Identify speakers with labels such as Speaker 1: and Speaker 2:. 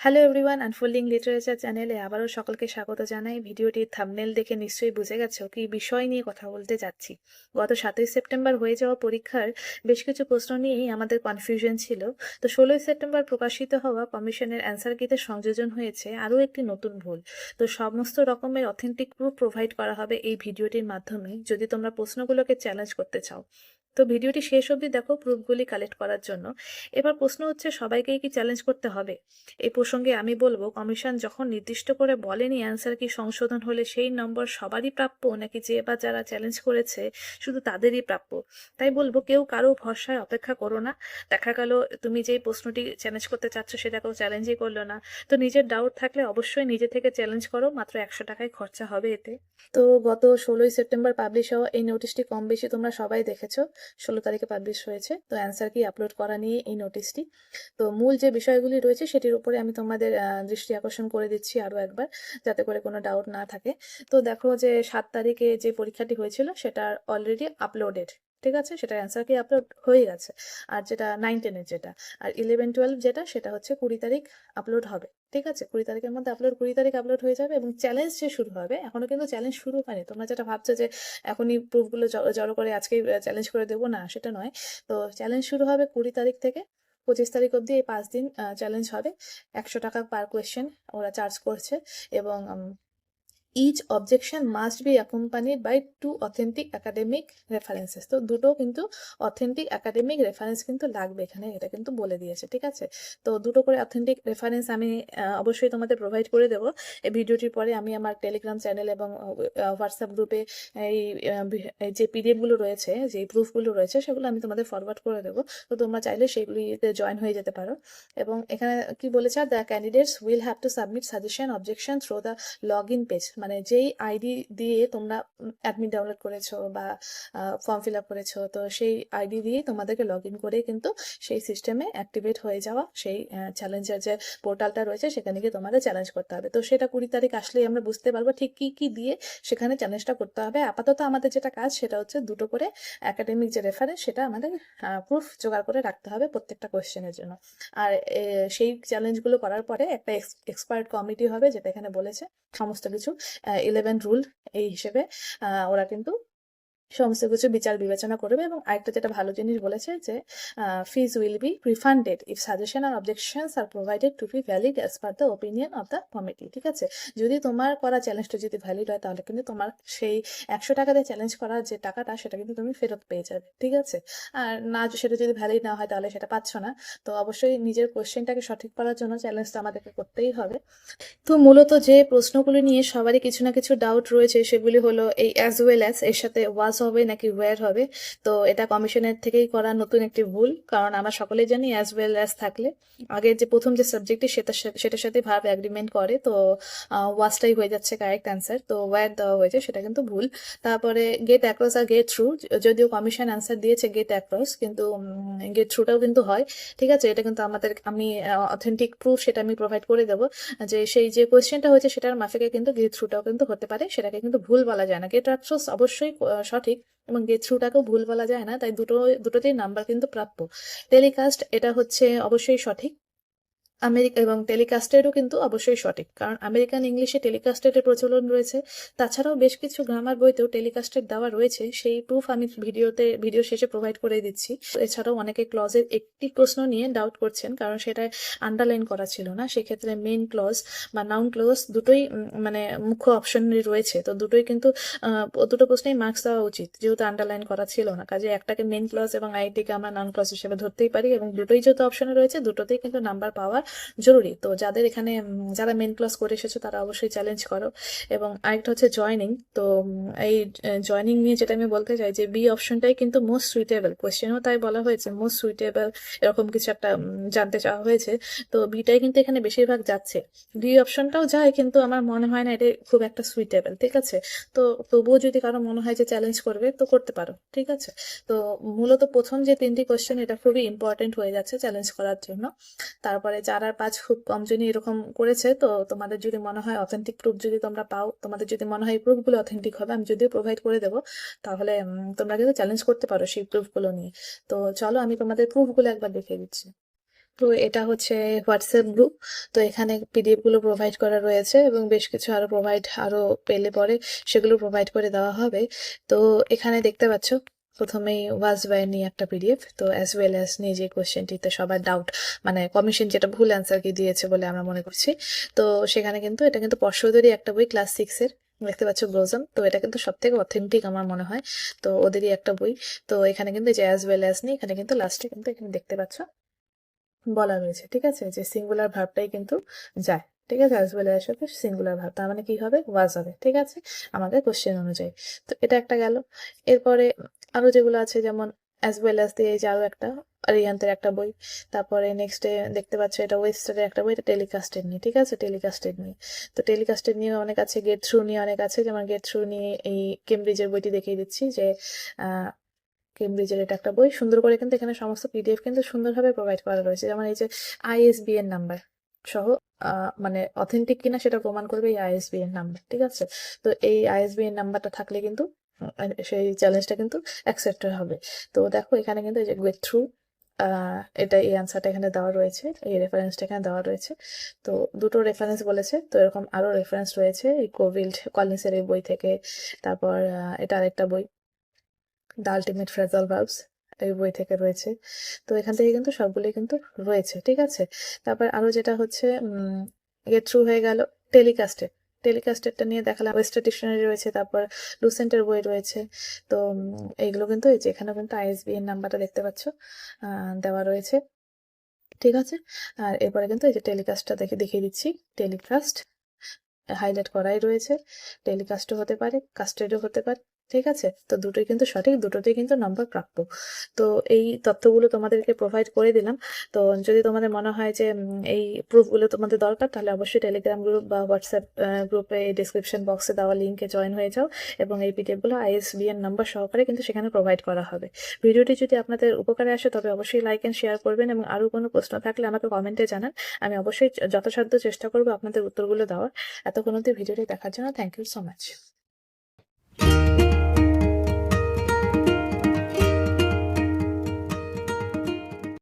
Speaker 1: Hello everyone unfolding literature চ্যানেলে আবারও সকলকে স্বাগত জানাই। ভিডিওটির থামনেল দেখে নিশ্চয়ই বুঝে গেছো কি বিষয় নিয়ে কথা বলতে যাচ্ছি। গত সাতই সেপ্টেম্বর হয়ে যাওয়া পরীক্ষার বেশ কিছু প্রশ্ন নিয়েই আমাদের কনফিউশন ছিল। তো ষোলোই সেপ্টেম্বর প্রকাশিত হওয়া কমিশনের অ্যান্সার কিতে সংযোজন হয়েছে, আরও একটি নতুন ভুল। তো সমস্ত রকমের অথেন্টিক প্রুফ প্রোভাইড করা হবে এই ভিডিওটির মাধ্যমে। যদি তোমরা প্রশ্নগুলোকে চ্যালেঞ্জ করতে চাও। তো ভিডিওটি শেষ অবধি দেখো প্রুফগুলি কালেক্ট করার জন্য। এবার প্রশ্ন হচ্ছে সবাইকেই কি চ্যালেঞ্জ করতে হবে? এই প্রসঙ্গে আমি বলব, কমিশন যখন নির্দিষ্ট করে বলেনি অ্যান্সার কি সংশোধন হলে সেই নম্বর সবারই প্রাপ্য, নাকি যে বা যারা চ্যালেঞ্জ করেছে শুধু তাদেরই প্রাপ্য? তাই বলব, কেউ কারও ভরসায় অপেক্ষা করো না। দেখা গেল, তুমি যেই প্রশ্নটি চ্যালেঞ্জ করতে চাচ্ছ সেটা কেউ চ্যালেঞ্জই করল না। তো নিজের ডাউট থাকলে অবশ্যই নিজে থেকে চ্যালেঞ্জ করো, মাত্র একশো টাকায় খরচা হবে এতে। তো গত ষোলোই সেপ্টেম্বর পাবলিশ হওয়া এই নোটিশটি কম বেশি তোমরা সবাই দেখেছ। ষোলো তারিখে পাবলিশ হয়েছে। তো অ্যান্সার কি আপলোড করা নিয়ে এই নোটিশটি তো মূল যে বিষয়গুলি রয়েছে সেটির উপরে আমি তোমাদের দৃষ্টি আকর্ষণ করে দিচ্ছি আরও একবার, যাতে করে কোনো ডাউট না থাকে। তো দেখো যে সাত তারিখে যে পরীক্ষাটি হয়েছিল সেটা অলরেডি আপলোডেড ঠিক আছে? সেটা অ্যান্সার কি আপলোড হয়ে গেছে? আর যেটা নাইন টেনের যেটা, আর ইলেভেন টুয়েলভ যেটা, সেটা হচ্ছে কুড়ি তারিখ আপলোড হবে। ঠিক আছে? কুড়ি তারিখের মধ্যে আপলোড কুড়ি তারিখ আপলোড হয়ে যাবে এবং চ্যালেঞ্জ যে শুরু হবে, এখনও কিন্তু চ্যালেঞ্জ শুরু হয়নি। তোমরা যেটা ভাবছ যে এখনই প্রুফগুলো জড়ো করে আজকেই চ্যালেঞ্জ করে দেবো, না, সেটা নয়। তো চ্যালেঞ্জ শুরু হবে কুড়ি তারিখ থেকে, পঁচিশ তারিখ অবধি এই পাঁচ দিন চ্যালেঞ্জ হবে। একশো টাকা পার কোয়েশ্চেন ওরা চার্জ করছে এবং each objection must be accompanied by two authentic academic references তো দুটো কিন্তু অথেন্টিক একাডেমিক রেফারেন্স কিন্তু লাগবে এখানে, এটা কিন্তু বলে দিয়েছে, ঠিক আছে? তো দুটো করে অথেন্টিক রেফারেন্স আমি অবশ্যই তোমাদের প্রোভাইড করে দেবো। এই ভিডিওটির পরে আমি আমার টেলিগ্রাম চ্যানেল এবং হোয়াটসঅ্যাপ গ্রুপে এই যে পিডিএফগুলো রয়েছে, যে প্রুফগুলো রয়েছে, সেগুলো আমি তোমাদের ফরওয়ার্ড করে দেবো। তো তোমরা চাইলে সেগুলিতে জয়েন হয়ে যেতে পারো। এবং এখানে কি বলেছে the candidates will have to submit suggestion objection through the log in page মানে যেই আইডি দিয়ে তোমরা অ্যাডমিট ডাউনলোড করেছ বা ফর্ম ফিল আপ করেছ, তো সেই আইডি দিয়ে তোমাদেরকে লগ ইন করে কিন্তু সেই সিস্টেমে অ্যাক্টিভেট হয়ে যাওয়া সেই চ্যালেঞ্জের যে পোর্টালটা রয়েছে সেখানে গিয়ে তোমাদের চ্যালেঞ্জ করতে হবে। তো সেটা কুড়ি তারিখ আসলেই আমরা বুঝতে পারব ঠিক কি কি দিয়ে সেখানে চ্যালেঞ্জটা করতে হবে। আপাতত আমাদের যেটা কাজ সেটা হচ্ছে দুটো করে একাডেমিক যে রেফারেন্স সেটা আমাদের প্রুফ জোগাড় করে রাখতে হবে প্রত্যেকটা কোয়েশ্চেনের জন্য। আর সেই চ্যালেঞ্জগুলো করার পরে একটা এক্সপার্ট কমিটি হবে যেটা এখানে বলেছে, সমস্ত কিছু। ইলেভেন রুল এই হিসেবে ওরা কিন্তু সমস্ত কিছু বিচার বিবেচনা করবে এবং আরেকটা যেটা ভালো জিনিস বলেছে যে fees will be refunded if suggestion R objections are provided to be valid as per the opinion of the committee ঠিক আছে? যদি তোমার করা চ্যালেঞ্জটা যদি ভ্যালিড হয়, তাহলে কিন্তু তোমার সেই একশো টাকা দিয়ে চ্যালেঞ্জ করার যে টাকাটা, সেটা কিন্তু তুমি ফেরত পেয়ে যাবে, ঠিক আছে? আর না, সেটা যদি ভ্যালিড না হয়, তাহলে সেটা পাচ্ছ না। তো অবশ্যই নিজের কোশ্চেনটাকে সঠিক করার জন্য চ্যালেঞ্জটা আমাদেরকে করতেই হবে। তো মূলত যে প্রশ্নগুলি নিয়ে সবারই কিছু না কিছু ডাউট রয়েছে, সেগুলি হলো এই অ্যাজ ওয়েল অ্যাজ এর সাথে ওয়াজ হবে নাকি ওয়্যার হবে? তো এটা কমিশনের থেকেই করা নতুন একটি ভুল কারণ আমরা সকলেই জানি অ্যাজ ওয়েল অ্যাজ থাকলে। আগের যে প্রথম যে সাবজেক্টটি সাথে সেটার সাথে ভাব অ্যাগ্রিমেন্ট করে তো ওয়াজটাই হয়ে যাচ্ছে কারেক্ট অ্যান্সার তো ওয়্যার দেওয়া হয়েছে সেটা কিন্তু ভুল। তারপরে গেট অ্যাক্রস আর গেট থ্রু যদিও কমিশন অ্যান্সার দিয়েছে গেট অ্যাক্রস কিন্তু গেট থ্রুটাও কিন্তু হয়। ঠিক আছে এটা কিন্তু আমাদের আমি অথেন্টিক প্রুফ সেটা আমি প্রোভাইড করে দেবো যে সেই যে কোয়েশ্চেনটা হয়েছে সেটার মাফিকে কিন্তু গেট থ্রুটাও কিন্তু হতে পারে সেটাকে কিন্তু ভুল বলা যায় না। গেট অ্যাক্রস অবশ্যই আহ, সঠিক এবং গেট থ্রুটাকেও ভুল বলা যায় না, তাই দুটো, দুটোতেই নাম্বার কিন্তু প্রাপ্য। টেলিকাস্ট এটা হচ্ছে অবশ্যই সঠিক। আমেরিকা এবং টেলিকাস্টেডও কিন্তু অবশ্যই সঠিক। কারণ আমেরিকান ইংলিশে টেলিকাস্টেডের প্রচলন রয়েছে। তাছাড়াও বেশ কিছু গ্রামার বইতেও টেলিকাস্টেড দেওয়া রয়েছে। সেই প্রুফ আমি ভিডিওতে, ভিডিও শেষে প্রোভাইড করে দিচ্ছি। এছাড়াও অনেকে ক্লজের একটি প্রশ্ন নিয়ে ডাউট করছেন, কারণ সেটা আন্ডারলাইন করা ছিল না। সেক্ষেত্রে মেন ক্লজ বা নাউন ক্লজ দুটোই মানে মুখ্য অপশন রয়েছে। তো দুটোই কিন্তু দুটো প্রশ্নেই মার্কস দেওয়া উচিত, যেহেতু আন্ডারলাইন করা ছিল না। কাজে একটাকে মেন ক্লজ এবং আইটিকে আমরা নাউন ক্লজ হিসেবে ধরতেই পারি এবং দুটোই যেহেতু অপশনে রয়েছে, দুটোতেই কিন্তু নাম্বার পাওয়া জরুরি। তো যাদের এখানে যারা মেন ক্লাস করে এসেছ তারা অবশ্যই চ্যালেঞ্জ করো। এবং আরেকটা হচ্ছে জয়নিং তো এই জয়নিং নিয়ে যেটা আমি বলতে চাই যে বি অপশনটাই কিন্তু মোস্ট সুইটেবল কোয়েশ্চেনও তাই বলা হয়েছে মোস্ট সুইটেবল এরকম কিছু একটা জানতে চাওয়া হয়েছে। তো বিটাই কিন্তু এখানে বেশিরভাগ যাচ্ছে। ডি অপশনটাও যায়, কিন্তু আমার মনে হয় না এটা খুব একটা সুইটেবল ঠিক আছে? তো তবুও যদি কারও মনে হয় যে চ্যালেঞ্জ করবে, তো করতে পারো, ঠিক আছে? তো মূলত প্রথম যে তিনটি কোয়েশ্চেন এটা খুবই ইম্পর্টেন্ট হয়ে যাচ্ছে চ্যালেঞ্জ করার জন্য। তারপরে চার আর পাঁচ খুব কম জনই এরকম করেছে। তো তোমাদের যদি মনে হয় অথেন্টিক প্রুফ যদি তোমরা পাও, তোমাদের যদি মনে হয় এই প্রুফগুলো অথেন্টিক হবে, আমি যদিও প্রোভাইড করে দেবো, তাহলে তোমরা কিন্তু চ্যালেঞ্জ করতে পারো সেই প্রুফগুলো নিয়ে। তো চলো আমি তোমাদের প্রুফগুলো একবার দেখিয়ে দিচ্ছি। তো এটা হচ্ছে হোয়াটসঅ্যাপ গ্রুপ তো এখানে পিডিএফগুলো প্রোভাইড করা রয়েছে এবং বেশ কিছু আরও প্রোভাইড আরও পেলে পরে সেগুলো প্রোভাইড করে দেওয়া হবে। তো এখানে দেখতে পাচ্ছ প্রথমেই ওয়াজ বাই নিয়ে একটা পিডিএফ তো অ্যাজ ওয়েল অ্যাজ নিয়ে যে কোয়েশ্চেনটিতে সবার ডাউট মানে কমিশন যেটা ভুল অ্যান্সার কি দিয়েছে বলে আমরা মনে করছি। তো সেখানে কিন্তু এটা কিন্তু পর্ষদেরই একটা বই ক্লাস সিক্সের দেখতে পাচ্ছ ব্লোজম তো এটা কিন্তু সব থেকে অথেন্টিক আমার মনে হয়, তো ওদেরই একটা বই। তো এখানে কিন্তু যে অ্যাজ ওয়েল অ্যাজ নিয়ে এখানে কিন্তু লাস্টে কিন্তু এখানে দেখতে পাচ্ছ, বলা রয়েছে, ঠিক আছে? যে সিঙ্গুলার ভাবটাই কিন্তু যায়, ঠিক আছে? অ্যাজ ওয়েল এর সাথে সিঙ্গুলার ভাব তার মানে কি হবে? ওয়াজ হবে, ঠিক আছে? আমাদের কোশ্চেন অনুযায়ী। তো এটা একটা গেল। এরপরে আরও যেগুলো আছে যেমন অ্যাজ ওয়েল অ্যাজ এই যে আরও একটা রিয়ান্তের একটা বই। তারপরে নেক্সট ডে দেখতে পাচ্ছ এটা ওয়েস্টারের একটা বই, এটা টেলিকাস্টের নিয়ে, ঠিক আছে? টেলিকাস্টেড নিয়ে। তো টেলিকাস্টের নিয়ে অনেক আছে গেট থ্রু নিয়ে অনেক আছে, যেমন গেট থ্রু নিয়ে এই কেমব্রিজের বইটি দেখিয়ে দিচ্ছি যে কেমব্রিজের এটা একটা বই। সুন্দর করে কিন্তু এখানে সমস্ত পিডিএফ কিন্তু সুন্দরভাবে প্রোভাইড করা রয়েছে। যেমন এই যে আইএসবিএন নাম্বার সহ মানে অথেন্টিক কিনা সেটা প্রমাণ করবে এই আইএসবিএন নাম্বার ঠিক আছে? তো এই আইএসবিএন নাম্বারটা থাকলে কিন্তু সেই চ্যালেঞ্জটা কিন্তু অ্যাকসেপ্টেড হবে। তো দেখো, এখানে কিন্তু যে গেট থ্রু এটা এই অ্যান্সারটা এখানে দেওয়া রয়েছে, এই রেফারেন্সটা এখানে দেওয়া রয়েছে। তো দুটো রেফারেন্স বলেছে, তো এরকম আরও রেফারেন্স রয়েছে, এই কোভিল্ড কলিন্সের এই বই থেকে। তারপর এটা আরেকটা বই দ্য আলটিমেট ফ্রেজাল ভার্বস এই বই থেকে রয়েছে। তো এখান থেকে কিন্তু সবগুলোই কিন্তু রয়েছে, ঠিক আছে? তারপর আরও যেটা হচ্ছে গেট থ্রু হয়ে গেল টেলিকাস্টেড টেলিকাস্টেডটা নিয়ে দেখালাম। ওয়েস্টার ডিকশনারি রয়েছে, তারপর লুসেন্টের বই রয়েছে। তো এইগুলো কিন্তু এই যে এখানেও কিন্তু আইএসবিএন নাম্বারটা দেখতে পাচ্ছ দেওয়া রয়েছে। ঠিক আছে? আর এরপরে কিন্তু এই যে টেলিকাস্টটা দেখে, দেখিয়ে দিচ্ছি। টেলিকাস্ট হাইলাইট করাই রয়েছে। টেলিকাস্টও হতে পারে কাস্টেডও হতে পারে। ঠিক আছে? তো দুটোই কিন্তু সঠিক, দুটোতেই কিন্তু নম্বর প্রাপ্য। তো এই তথ্যগুলো তোমাদেরকে প্রোভাইড করে দিলাম। তো যদি তোমাদের মনে হয় যে এই প্রুফগুলো তোমাদের দরকার, তাহলে অবশ্যই টেলিগ্রাম গ্রুপ বা হোয়াটসঅ্যাপ গ্রুপে এই ডিসক্রিপশন বক্সে দেওয়া লিঙ্কে জয়েন হয়ে যাও এবং এই পিডিএফগুলো আইএসবিএন নাম্বার সহকারে কিন্তু সেখানে প্রোভাইড করা হবে। ভিডিওটি যদি আপনাদের উপকারে আসে, তবে অবশ্যই লাইক এন্ড শেয়ার করবেন এবং আরও কোনো প্রশ্ন থাকলে আমাকে কমেন্টে জানান। আমি অবশ্যই যথাসাধ্য চেষ্টা করব আপনাদের উত্তরগুলো দেওয়ার। এতক্ষণ অব্দি ভিডিওটি দেখার জন্য থ্যাংক ইউ সো মাচ